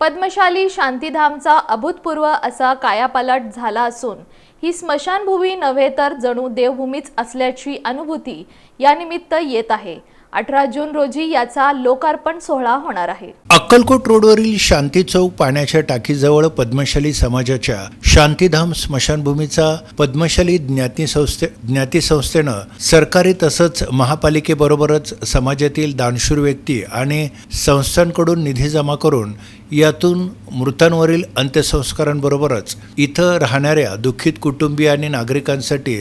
पद्मशाली शांतीधामचा अभूतपूर्व असा कायापालट झाला असून ही स्मशानभूमी नव्हे तर जणू देवभूमीच असल्याची अनुभूती यानिमित्त येत आहे. अठरा जून रोजी याचा लोकार्पण सोहळा होणार आहे. अक्कलकोट रोडवरील शांती चौक पाण्याच्या टाकीजवळ पद्मशाली समाजाच्या शांतीधाम स्मशानभूमीचा पद्मशाली ज्ञाती संस्थे ज्ञाती संस्थेनं सरकारी तसंच महापालिकेबरोबरच समाजातील दानशूर व्यक्ती आणि संस्थांकडून निधी जमा करून यातून मृतांवरील अंत्यसंस्कारांबरोबरच इथं राहणाऱ्या दुःखित कुटुंबीय आणि नागरिकांसाठी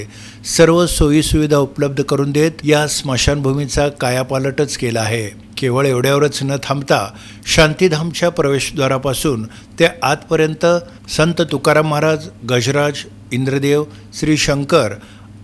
सर्व सोयीसुविधा उपलब्ध करून देत या स्मशानभूमीचा काय कायापालटच केला आहे. केवळ एवढ्यावरच न थांबता शांतीधामच्या प्रवेशद्वारापासून ते आतपर्यंत संत तुकाराम महाराज गजराज इंद्रदेव श्री शंकर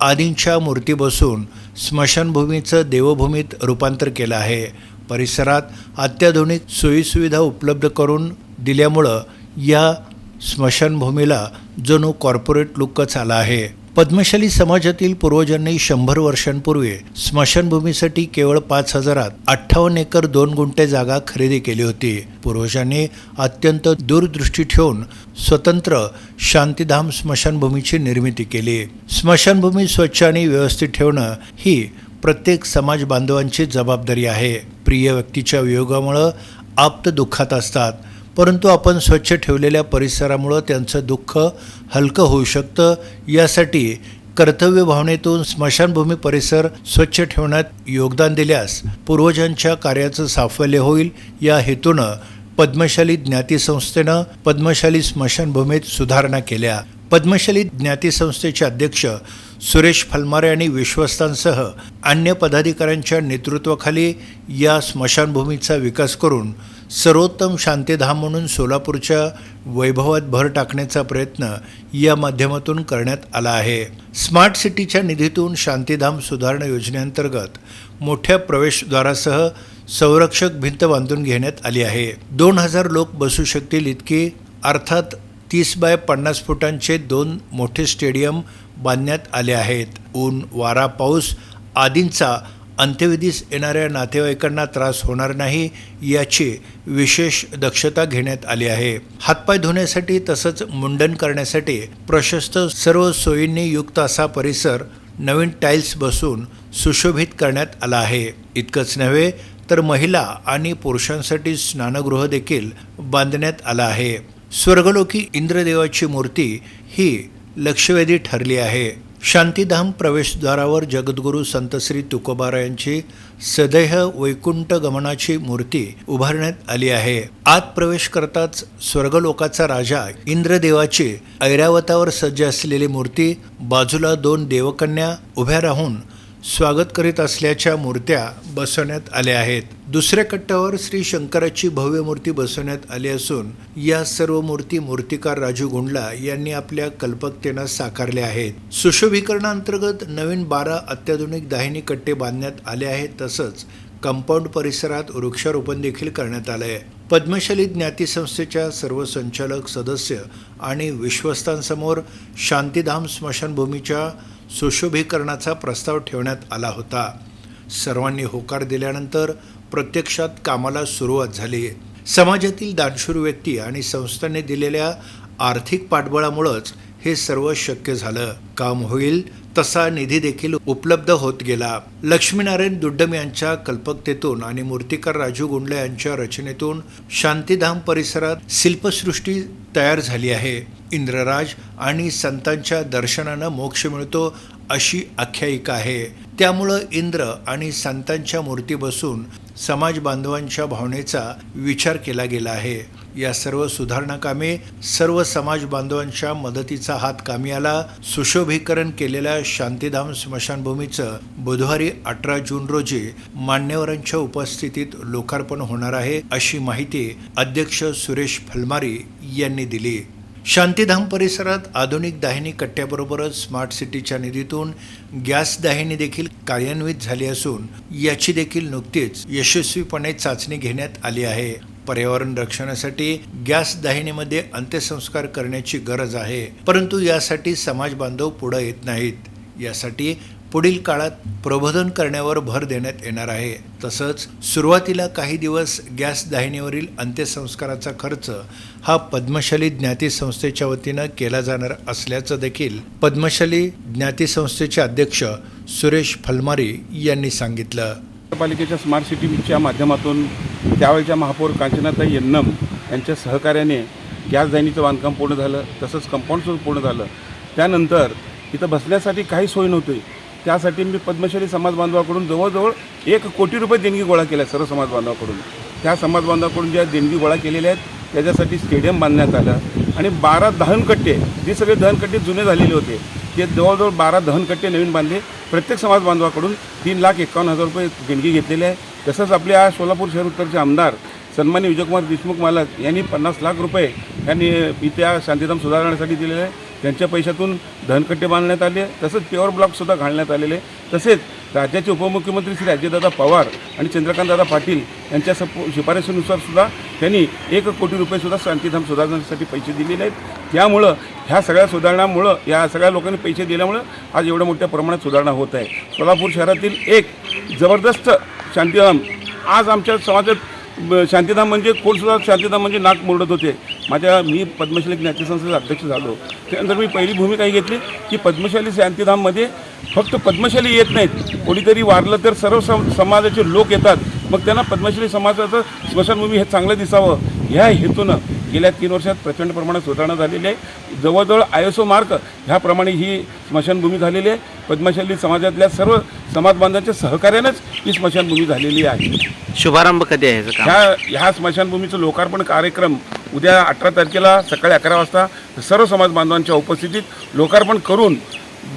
आदींच्या मूर्ती बसून स्मशानभूमीचं देवभूमीत रूपांतर केलं आहे. परिसरात अत्याधुनिक सोयीसुविधा उपलब्ध करून दिल्यामुळं या स्मशानभूमीला जणू कॉर्पोरेट लुकच आला आहे. पद्मशाली समाजातील पूर्वजांनी शंभर वर्षांपूर्वी स्मशानभूमीसाठी केवळ पाच हजारात अठ्ठावन्न एकर दोन गुंठे जागा खरेदी केली होती. पूर्वजांनी अत्यंत दूरदृष्टी ठेवून स्वतंत्र शांतीधाम स्मशानभूमीची निर्मिती केली. स्मशानभूमी स्वच्छ आणि व्यवस्थित ठेवणं ही प्रत्येक समाज बांधवांची जबाबदारी आहे. प्रिय व्यक्तीच्या वियोगामुळं आप्त दुःखात असतात. परंतु आपण स्वच्छ ठेवलेल्या परिसरामुळं त्यांचं दुःख हलकं होऊ शकतं. यासाठी कर्तव्य भावनेतून स्मशानभूमी परिसर स्वच्छ ठेवण्यात योगदान दिल्यास पूर्वजांच्या कार्याचं साफल्य होईल. या हेतूनं पद्मशाली ज्ञाती संस्थेनं पद्मशाली स्मशानभूमीत सुधारणा केल्या. पद्मशाली ज्ञाती संस्थेचे अध्यक्ष सुरेश फलमारे आणि विश्वस्तांसह अन्य पदाधिकाऱ्यांच्या नेतृत्वाखाली या स्मशानभूमीचा विकास करून सर्वोत्तम शांतीधाम म्हणून सोलापूरच्या वैभवात भर टाकण्याचा प्रयत्न या माध्यमातून करण्यात आला आहे. स्मार्ट सिटीच्या निधीतून शांतीधाम सुधारणा योजनेअंतर्गत मोठ्या प्रवेशद्वारासह संरक्षक भिंत बांधून घेण्यात आली आहे. दोन हजार लोक बसू शकतील इतकी अर्थात तीस बाय पन्नास फुटांचे दोन मोठे स्टेडियम बांधण्यात आले आहेत. ऊन वारा पाऊस आदींचा अंत्यविधीस येणाऱ्या नातेवाईकांना त्रास होणार नाही याची विशेष दक्षता घेण्यात आली आहे. हातपाय धुण्यासाठी तसंच मुंडन करण्यासाठी प्रशस्त सर्व सोयींनी युक्त असा परिसर नवीन टाईल्स बसून सुशोभित करण्यात आला आहे. इतकंच नव्हे तर महिला आणि पुरुषांसाठी स्नानगृह देखील बांधण्यात आलं आहे. स्वर्गलोकी इंद्रदेवाची मूर्ती ही लक्षवेधी ठरली आहे. शांतीधाम प्रवेशद्वारावर जगद्गुरू संत श्री सदैह वैकुंठ गमनाची मूर्ती उभारण्यात आली आहे. आत प्रवेश करताच स्वर्गलोकाचा राजा इंद्रदेवाची ऐरावतावर सज्ज असलेली मूर्ती बाजूला दोन देवकन्या उभ्या राहून स्वागत करीत असल्याच्या मूर्त्या बसवण्यात आल्या आहेत. दुसऱ्या कट्ट्यावर श्री शंकराची भव्य मूर्ती बसवण्यात आली असून या सर्व मूर्ती मूर्तिकार राजू गुंडला यांनी आपल्या कल्पकतेनं साकारल्या आहेत. सुशोभीकरणाअंतर्गत नवीन बारा अत्याधुनिक दाहिनी कट्टे बांधण्यात आले आहेत तसंच कंपाऊंड परिसरात वृक्षारोपण देखील करण्यात आलं आहे. पद्मशाली ज्ञाती संस्थेच्या सर्व संचालक सदस्य आणि विश्वस्तांसमोर शांतीधाम स्मशानभूमीच्या सुशोभीकरणाचा प्रस्ताव ठेवण्यात आला होता. सर्वांनी होकार दिल्यानंतर प्रत्यक्षात कामाला सुरुवात झाली. समाजातील दानशूर व्यक्ती आणि संस्थांनी दिलेल्या आर्थिक पाठबळामुळंच हे सर्व शक्य झालं. काम होईल तसा निधी देखील उपलब्ध होत गेला. लक्ष्मीनारायण दुड्डम यांच्या कल्पकतेतून आणि मूर्तिकार राजू गुंडले यांच्या रचनेतून शांतीधाम परिसरात शिल्पसृष्टी तयार झाली आहे. इंद्रराज आणि संतांच्या दर्शनानं मोक्ष मिळतो अशी आख्यायिका आहे. त्यामुळं इंद्र आणि संतांच्या मूर्ती बसून समाज बांधवांच्या भावनेचा विचार केला गेला आहे. या सर्व सुधारणा कामे सर्व समाज बांधवांच्या मदतीचा हात कामी आला सुशोभीकरण केलेल्या शांतीधाम स्मशानभूमीचं बुधवारी अठरा जून रोजी मान्यवरांच्या उपस्थितीत लोकार्पण होणार आहे अशी माहिती अध्यक्ष सुरेश फलमारी यांनी दिली. शांतीधाम परिसरात आधुनिक दाहिनी कट्ट्याबरोबरच स्मार्ट सिटीच्या निधीतून गॅस दाहिनी देखील कार्यान्वित झाली असून याची देखील नुकतीच यशस्वीपणे चाचणी घेण्यात आली आहे. पर्यावरण रक्षणासाठी गॅस दाहिनीमध्ये अंत्यसंस्कार करण्याची गरज आहे परंतु यासाठी समाज बांधव पुढे येत नाहीत. यासाठी पुढील काळात प्रबोधन करण्यावर भर देण्यात येणार आहे. तसंच सुरुवातीला काही दिवस गॅस दाहिनीवरील अंत्यसंस्काराचा खर्च हा पद्मशाली ज्ञाती संस्थेच्या वतीनं केला जाणार असल्याचं देखील पद्मशाली ज्ञाती संस्थेचे अध्यक्ष सुरेश फलमारी यांनी सांगितलं. नगरपालिकेच्या स्मार्ट सिटीच्या माध्यमातून त्यावेळच्या महापौर कांचनाताई यन्नम यांच्या सहकार्याने गॅस दाहिनीचं बांधकाम पूर्ण झालं तसंच कंपाऊंडचं पूर्ण झालं. त्यानंतर इथं बसण्यासाठी काही सोय नव्हती. त्यासाठी मी पद्मश्री समाज बांधवाकडून जवळजवळ एक कोटी रुपये देणगी गोळा केल्या सर्व समाज बांधवाकडून. त्या समाज बांधवाकडून ज्या देणगी गोळा केलेल्या आहेत त्याच्यासाठी स्टेडियम बांधण्यात आलं. आणि बारा दहनकट्टे जे सगळे दहनकट्टे जुने झालेले होते ते जवळजवळ बारा दहनकट्टे नवीन बांधले. प्रत्येक समाज बांधवाकडून तीन लाख एकावन्न हजार रुपये देणगी घेतलेली आहे. तसंच आपले आज सोलापूर शहर उत्तरचे आमदार सन्मान्य विजयकुमार देशमुख मालक यांनी पन्नास लाख रुपये यांनी इथे शांतीधाम सुधारण्यासाठी दिलेले आहे. त्यांच्या पैशातून धनकट्टे बांधण्यात आले तसंच प्युअर ब्लॉकसुद्धा घालण्यात आलेले. तसेच राज्याचे उपमुख्यमंत्री श्री अजितदादा पवार आणि चंद्रकांतदादा पाटील यांच्या सप शिफारशीनुसार सुद्धा त्यांनी एक कोटी रुपयेसुद्धा शांतीधाम सुधारण्यासाठी पैसे दिलेले आहेत. त्यामुळं ह्या सगळ्या सुधारणामुळं या सगळ्या लोकांनी पैसे दिल्यामुळं आज एवढ्या मोठ्या प्रमाणात सुधारणा होत आहे. सोलापूर शहरातील एक जबरदस्त शांतीधाम आज आमच्या समाजात शांतीधाम म्हणजे कोणसुद्धा शांतीधाम म्हणजे नाक मोडत होते. माझ्या मी पद्मशाली ज्ञाती संस्थेचा अध्यक्ष झालो. त्यानंतर मी पहिली भूमिकाही घेतली की पद्मशाली शांतीधाममध्ये फक्त पद्मशाली येत नाहीत. कोणीतरी वारलं तर सर्व सम समाजाचे लोक येतात. मग त्यांना पद्मशाली समाजाचं स्मशानभूमी हे चांगलं दिसावं. ह्या हेतूनं गेल्या तीन वर्षात प्रचंड प्रमाणात सुधारणा झालेली आहे. जवळजवळ आय एस ओ मार्क ह्याप्रमाणे ही स्मशानभूमी झालेली आहे. पद्मशाली समाजातल्या सर्व समाज बांधवांच्या सहकार्यानंच ही स्मशानभूमी झालेली आहे. शुभारंभ कधी आहे ह्या ह्या स्मशानभूमीचं लोकार्पण कार्यक्रम उद्या अठरा तारखेला सकाळी अकरा वाजता सर्व समाज बांधवांच्या उपस्थितीत लोकार्पण करून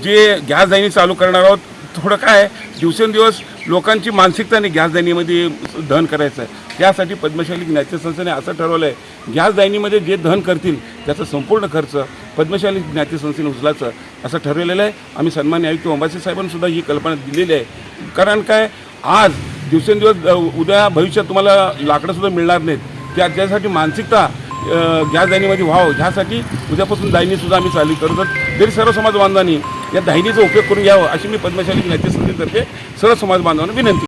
जे गॅस दाहिनी चालू करणार आहोत. थोडं काय आहे, दिवसेंदिवस लोकांची मानसिकता आणि गॅस दाहिनीमध्ये दहन करायचं आहे. त्यासाठी पद्मशाली ज्ञाती संस्थेने असं ठरवलं आहे गॅस दायनीमध्ये जे दहन करतील त्याचा संपूर्ण खर्च पद्मशाली ज्ञाती संस्थेने उचलायचं असं ठरवलेलं आहे. आम्ही सन्मान्य आयुक्त अंबासी साहेबांसुद्धा ही कल्पना दिलेली आहे. कारण काय? आज दिवसेंदिवस उद्या भविष्यात तुम्हाला लाकडंसुद्धा मिळणार नाहीत. त्या त्यासाठी मानसिकता गॅस दाहिनीमध्ये व्हावं. ह्यासाठी उद्यापासून दायनीसुद्धा आम्ही चालू करत जरी सर्व समाज बांधवांनी या दाहिनीचा उपयोग करून घ्यावा अशी मी पद्मशाली ज्ञाती संस्थेतर्फे सर्व समाज बांधवांना विनंती